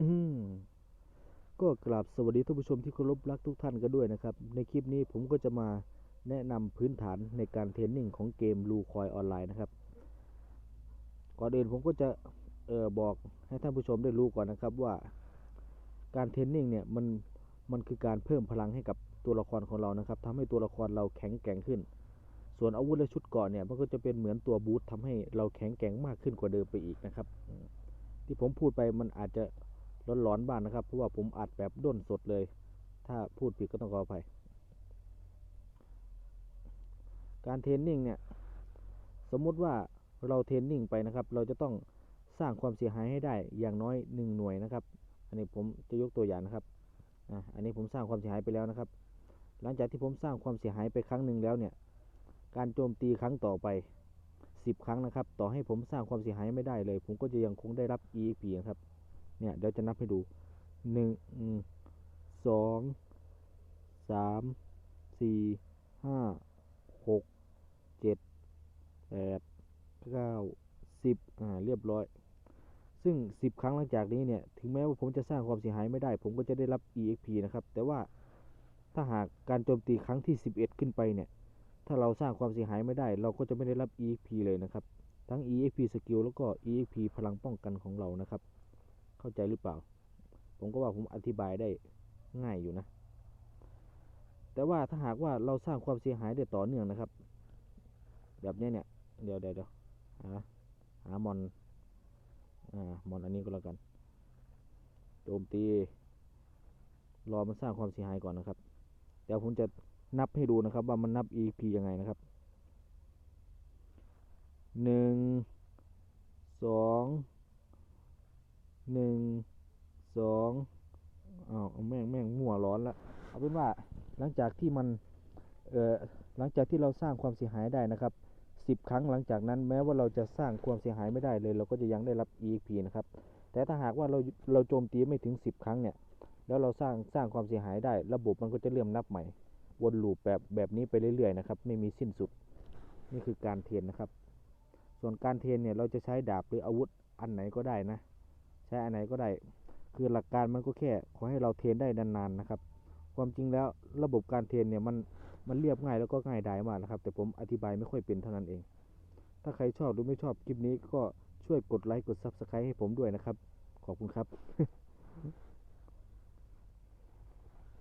อืมก็กราบสวัสดีท่านผู้ชมที่เคารพรักทุกท่านกันด้วยนะครับ ในคลิปนี้ผมก็จะมาแนะนำพื้นฐานในการเทรนนิ่งของเกมลูคอยออนไลน์นะครับ ก่อนอื่นผมก็จะเออบอกให้ท่านผู้ชมได้รู้ก่อนนะครับว่า การเทรนนิ่งเนี่ยมันมันคือการเพิ่มพลังให้กับตัวละครของเรานะครับทำให้ตัวละครเราแข็งแกร่งขึ้น ส่วนอาวุธและชุดเกราะเนี่ยมันก็จะเป็นเหมือนตัวบูททำให้เราแข็งแกร่งมากขึ้นกว่าเดิมไปอีกนะครับ ที่ผมพูดไปมันอาจจะ ร้อนๆบ้างนะครับ เพราะว่าผมอัดแบบด้นสดเลย ถ้าพูดผิดก็ต้องขออภัย การเทรนนิ่งเนี่ย สมมุติว่าเราเทรนนิ่งไปนะครับ เราจะต้องสร้างความเสียหายให้ได้อย่างน้อยหนึ่งหน่วยนะครับ อันนี้ผมจะยกตัวอย่างนะครับ อันนี้ผมสร้างความเสียหายไปแล้วนะครับ หลังจากที่ผมสร้างความเสียหายไปครั้งหนึ่งแล้วเนี่ย การโจมตีครั้งต่อไปสิบครั้งนะครับ ต่อให้ผมสร้างความเสียหายไม่ได้เลย ผมก็จะยังคงได้รับ EXP นะครับ เนี่ยเดี๋ยวจะนับให้ดูหนึ่งสองสามสี่ห้าหกเจ็ดแปดเก้าสิบอ่าเรียบร้อย ซึ่งสิบครั้งหลังจากนี้เนี่ย ถึงแม้ว่าผมจะสร้างความเสียหายไม่ได้ ผมก็จะได้รับ EXP นะครับ แต่ว่าถ้าหากการโจมตีครั้งที่ 11 ขึ้นไปเนี่ย ถ้าเราสร้างความเสียหายไม่ได้ เราก็จะไม่ได้รับ EXP เลยนะครับ ทั้ง EXP สกิลแล้วก็ EXP พลังป้องกันของเรานะครับ เข้าใจหรือเปล่า ผมก็ว่าผมอธิบายได้ง่ายอยู่นะ แต่ว่าถ้าหากว่าเราสร้างความเสียหายได้ต่อเนื่องนะครับ แบบนี้เนี่ย เดี๋ยวเดี๋ยวเดี๋ยวหาหามอนอ่ามอนอันนี้ก็แล้วกัน โจมตี รอมันสร้างความเสียหายก่อนนะครับ เดี๋ยวผมจะนับให้ดูนะครับ ว่ามันนับ EP ยังไงนะครับหนึ่ง สองหนึ่งสองอ้าว เอาแม่งแม่งมั่วร้อนละเอาเป็นว่าหลังจากที่มันเอ่อหลังจากที่เราสร้างความเสียหายได้นะครับสิบครั้งหลังจากนั้นแม้ว่าเราจะสร้างความเสียหายไม่ได้เลย เราก็จะยังได้รับ EXP นะครับแต่ถ้าหากว่าเราเราโจมตีไม่ถึงสิบครั้งเนี่ยแล้วเราสร้างสร้างความเสียหายได้ ระบบมันก็จะเริ่มนับใหม่ วนลูปแบบแบบนี้ไปเรื่อยๆนะครับไม่มีสิ้นสุด นี่คือการเทรนนะครับ ส่วนการเทรนเนี่ยเราจะใช้ดาบหรืออาวุธอันไหนก็ได้นะ ใช้อันไหนก็ได้ คือหลักการมันก็แค่ขอให้เราเทรนได้นานๆนะครับ ความจริงแล้วระบบการเทรนเนี่ยมันมันเรียบง่ายแล้วก็ง่ายดายมากนะครับ แต่ผมอธิบายไม่ค่อยเป็นเท่านั้นเอง ถ้าใครชอบหรือไม่ชอบคลิปนี้ก็ช่วยกดไลค์กด Subscribe ให้ผมด้วยนะครับ ขอบคุณครับ